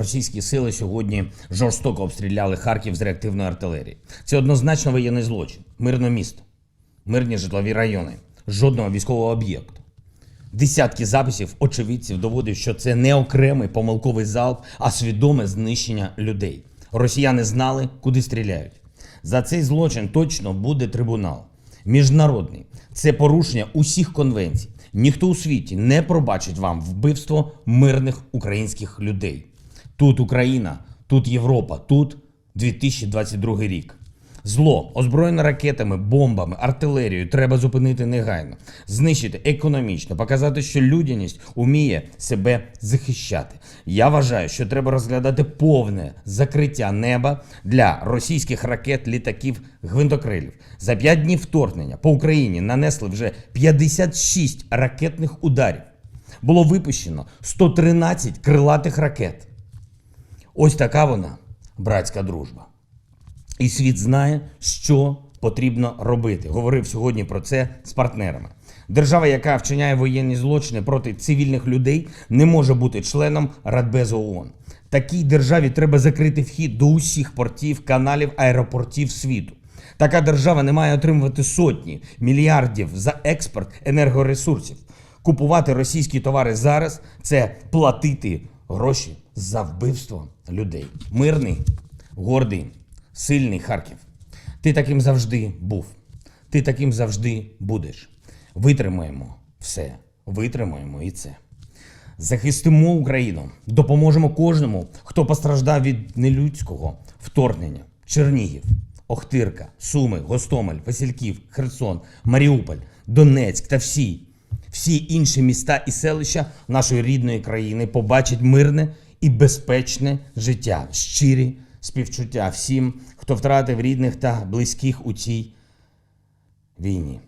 Російські сили сьогодні жорстоко обстріляли Харків з реактивної артилерії. Це однозначно воєнний злочин, мирне місто, мирні житлові райони, жодного військового об'єкту. Десятки записів очевидців доводять, що це не окремий помилковий залп, а свідоме знищення людей. Росіяни знали, куди стріляють. За цей злочин точно буде трибунал. Міжнародний це порушення усіх конвенцій. Ніхто у світі не пробачить вам вбивство мирних українських людей. Тут Україна, тут Європа, тут 2022 рік. Зло, озброєне ракетами, бомбами, артилерією, треба зупинити негайно, знищити економічно, показати, що людяність уміє себе захищати. Я вважаю, що треба розглядати повне закриття неба для російських ракет, літаків, гвинтокрилів. За п'ять днів вторгнення по Україні нанесли вже 56 ракетних ударів. Було випущено 113 крилатих ракет. Ось така вона, братська дружба. І світ знає, що потрібно робити. Говорив сьогодні про це з партнерами. Держава, яка вчиняє воєнні злочини проти цивільних людей, не може бути членом Радбезу ООН. Такій державі треба закрити вхід до усіх портів, каналів, аеропортів світу. Така держава не має отримувати сотні мільярдів за експорт енергоресурсів. Купувати російські товари зараз це платити гроші за вбивство людей. Мирний, гордий, сильний Харків. Ти таким завжди був. Ти таким завжди будеш. Витримаємо все. Витримаємо і це. Захистимо Україну, допоможемо кожному, хто постраждав від нелюдського вторгнення. Чернігів, Охтирка, Суми, Гостомель, Васильків, Херсон, Маріуполь, Донецьк та всі, всі інші міста і селища нашої рідної країни побачать мирне і безпечне життя, щирі співчуття всім, хто втратив рідних та близьких у цій війні.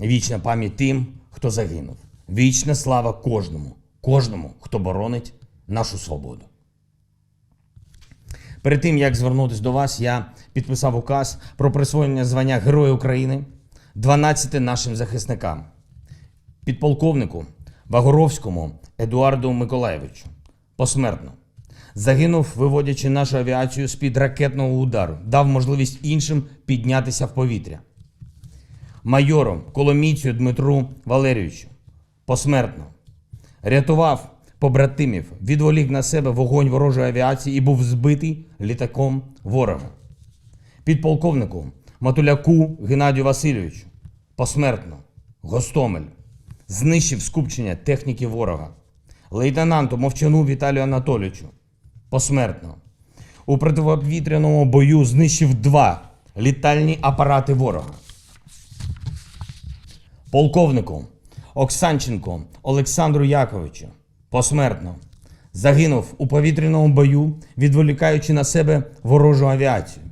Вічна пам'ять тим, хто загинув. Вічна слава кожному, кожному, хто боронить нашу свободу. Перед тим як звернутися до вас, я підписав указ про присвоєння звання Героя України 12 нашим захисникам, підполковнику Вагоровському Едуарду Миколаєвичу. Посмертно. Загинув, виводячи нашу авіацію з-під ракетного удару, дав можливість іншим піднятися в повітря майору Коломійцю Дмитру Валерійовичу посмертно. Рятував побратимів, відволік на себе вогонь ворожої авіації і був збитий літаком ворога. Підполковнику Матуляку Геннадію Васильовичу посмертно. Гостомель. Знищив скупчення техніки ворога. Лейтенанту Мовчану Віталію Анатолійовичу посмертно. У протиповітряному бою знищив два літальні апарати ворога полковнику Оксанченку Олександру Яковичу посмертно загинув у повітряному бою, відволікаючи на себе ворожу авіацію.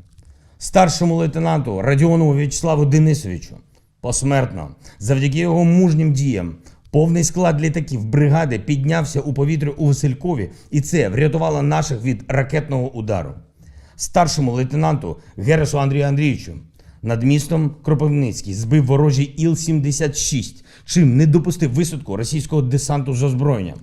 Старшому лейтенанту Радіонову В'ячеславу Денисовичу посмертно, завдяки його мужнім діям, повний склад літаків бригади піднявся у повітря у Василькові, і це врятувало наших від ракетного удару. Старшому лейтенанту Гересу Андрію Андрійовичу. Над містом Кропивницький збив ворожий Іл-76, чим не допустив висадку російського десанту з озброєнням.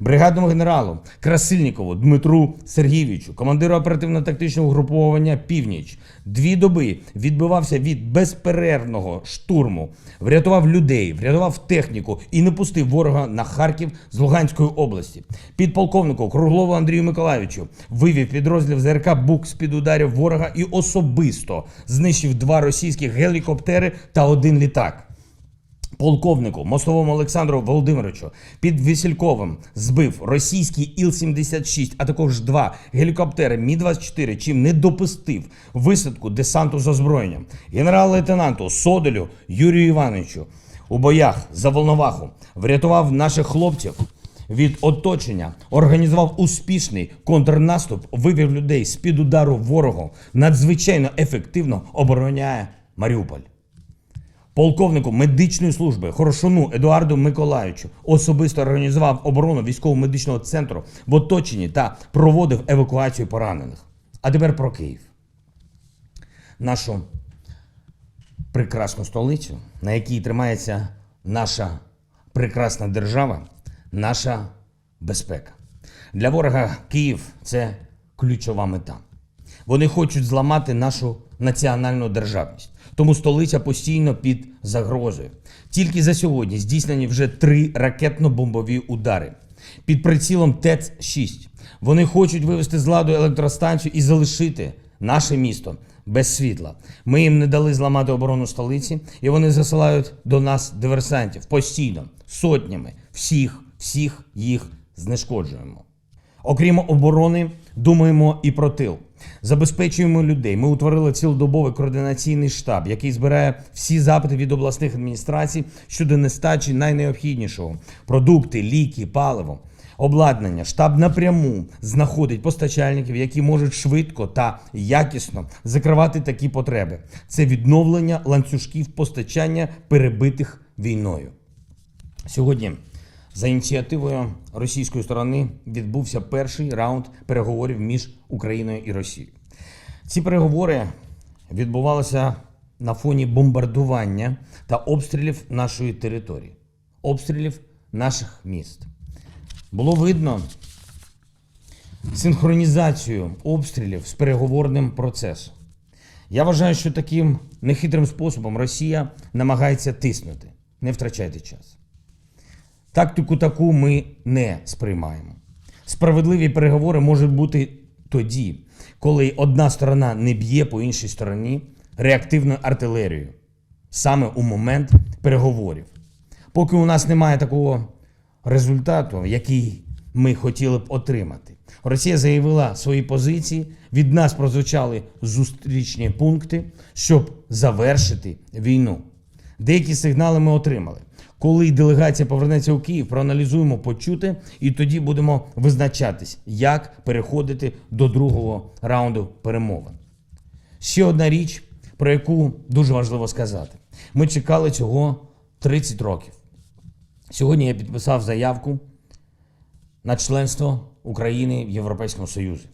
Бригадному генералу Красильнікову Дмитру Сергійовичу, командиру оперативно-тактичного груповання Північ, дві доби відбивався від безперервного штурму, врятував людей, врятував техніку і не пустив ворога на Харків з Луганської області. Підполковнику Круглову Андрію Миколаївичу вивів підрозділ ЗРК Бук з під ударів ворога і особисто знищив два російських гелікоптери та один літак. Полковнику мостовому Олександру Володимировичу під Весельковим збив російський Іл-76, а також два гелікоптери Мі-24, чим не допустив висадку десанту з озброєнням. Генерал-лейтенанту Содолю Юрію Івановичу у боях за Волноваху врятував наших хлопців від оточення, організував успішний контрнаступ, вивів людей з під удару ворогу, надзвичайно ефективно обороняє Маріуполь полковнику медичної служби Хорошуну Едуарду Миколаївичу особисто організував оборону військово-медичного центру в оточенні та проводив евакуацію поранених. А тепер про Київ. Нашу прекрасну столицю, на якій тримається наша прекрасна держава, наша безпека. Для ворога Київ це ключова мета. Вони хочуть зламати нашу національну державність. Тому столиця постійно під загрозою. Тільки за сьогодні здійснені вже три ракетно-бомбові удари під прицілом ТЕЦ-6. Вони хочуть вивести з ладу електростанцію і залишити наше місто без світла. Ми їм не дали зламати оборону столиці, і вони засилають до нас диверсантів постійно, сотнями. Всіх, всіх їх знешкоджуємо. Окрім оборони, думаємо і про тил. Забезпечуємо людей. Ми утворили цілодобовий координаційний штаб, який збирає всі запити від обласних адміністрацій щодо нестачі найнеобхіднішого: продукти, ліки, паливо. Обладнання штаб напряму знаходить постачальників, які можуть швидко та якісно закривати такі потреби. Це відновлення ланцюжків постачання перебитих війною. Сьогодні за ініціативою російської сторони відбувся перший раунд переговорів між Україною і Росією. Ці переговори відбувалися на фоні бомбардування та обстрілів нашої території, обстрілів наших міст. Було видно синхронізацію обстрілів з переговорним процесом. Я вважаю, що таким нехитрим способом Росія намагається тиснути. Не втрачайте час. Тактику таку ми не сприймаємо. Справедливі переговори можуть бути тоді, коли одна сторона не б'є по іншій стороні реактивною артилерією, саме у момент переговорів. Поки у нас немає такого результату, який ми хотіли б отримати. Росія заявила свої позиції. Від нас прозвучали зустрічні пункти, щоб завершити війну. Деякі сигнали ми отримали. Коли делегація повернеться у Київ, проаналізуємо почуте, і тоді будемо визначатись, як переходити до другого раунду перемовин. Ще одна річ, про яку дуже важливо сказати: ми чекали цього 30 років. Сьогодні я підписав заявку на членство України в Європейському Союзі.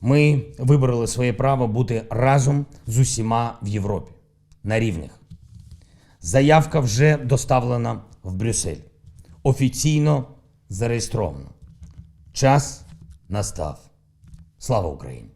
Ми вибороли своє право бути разом з усіма в Європі на рівних. Заявка вже доставлена в Брюссель. Офіційно зареєстровано. Час настав. Слава Україні!